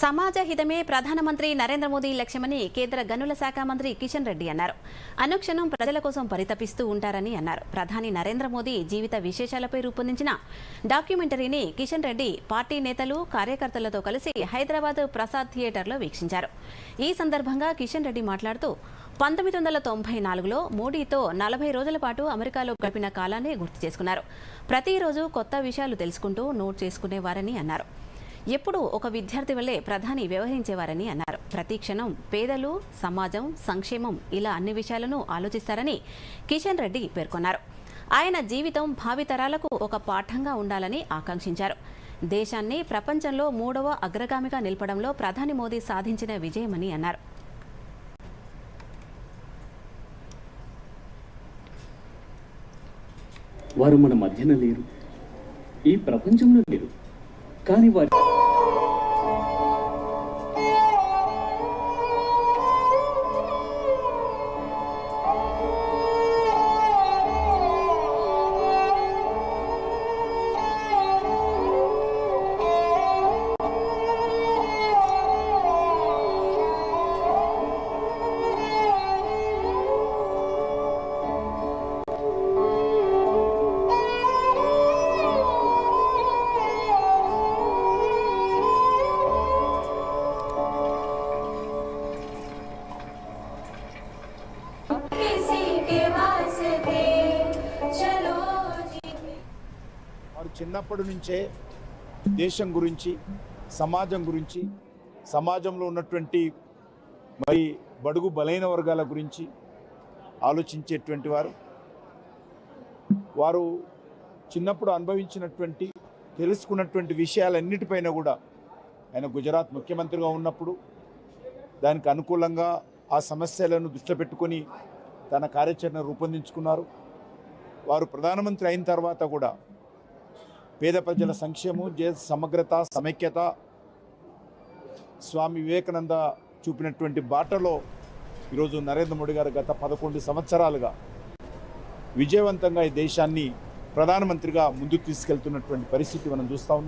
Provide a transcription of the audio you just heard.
సమాజ హితమే ప్రధానమంత్రి నరేంద్ర మోదీ లక్ష్యమని కేంద్ర గనుల శాఖ మంత్రి కిషన్ రెడ్డి అన్నారు. అనుక్షణం ప్రజల కోసం పరితపిస్తూ ఉంటారని అన్నారు. ప్రధాని నరేంద్ర మోదీ జీవిత విశేషాలపై రూపొందించిన డాక్యుమెంటరీని కిషన్ రెడ్డి పార్టీ నేతలు కార్యకర్తలతో కలిసి హైదరాబాద్ ప్రసాద్ థియేటర్లో వీక్షించారు. ఈ సందర్భంగా కిషన్ రెడ్డి మాట్లాడుతూ పంతొమ్మిది వందల తొంభై నాలుగులో మోడీతో నలభై రోజుల పాటు అమెరికాలో గడిపిన కాలాన్ని గుర్తు చేసుకున్నారు. ప్రతిరోజు కొత్త విషయాలు తెలుసుకుంటూ నోట్ చేసుకునేవారని అన్నారు. ఎప్పుడూ ఒక విద్యార్థి వల్లే ప్రధాని వ్యవహరించేవారని అన్నారు. ప్రతి క్షణం పేదలు సమాజం సంక్షేమం ఇలా అన్ని విషయాలను ఆలోచిస్తారని కిషన్ రెడ్డి పేర్కొన్నారు. ఆయన జీవితం భావితరాలకు ఒక పాఠంగా ఉండాలని ఆకాంక్షించారు. దేశాన్ని ప్రపంచంలో మూడవ అగ్రగామిగా నిలపడంలో ప్రధాని మోదీ సాధించిన విజయమని అన్నారు. వారు మన మధ్యన లేరు. ఈ ప్రపంచంలో లేరు. కానీ వారి చిన్నప్పటి నుంచే దేశం గురించి సమాజం గురించి సమాజంలో ఉన్నటువంటి మరి బడుగు బలైన వర్గాల గురించి ఆలోచించేటువంటి వారు. వారు చిన్నప్పుడు అనుభవించినటువంటి తెలుసుకున్నటువంటి విషయాలన్నిటిపైన కూడా ఆయన గుజరాత్ ముఖ్యమంత్రిగా ఉన్నప్పుడు దానికి అనుకూలంగా ఆ సమస్యలను దృష్టిలో పెట్టుకొని తన కార్యాచరణ రూపొందించుకున్నారు. వారు ప్రధానమంత్రి అయిన తర్వాత కూడా పేద ప్రజల సంక్షేమం జే సమగ్రత సమైక్యత. స్వామి వివేకానంద చూపినటువంటి బాటలో ఈరోజు నరేంద్ర మోడీ గారు గత పదకొండు సంవత్సరాలుగా విజయవంతంగా ఈ దేశాన్ని ప్రధానమంత్రిగా ముందుకు తీసుకెళ్తున్నటువంటి పరిస్థితి మనం చూస్తూ ఉన్నాం.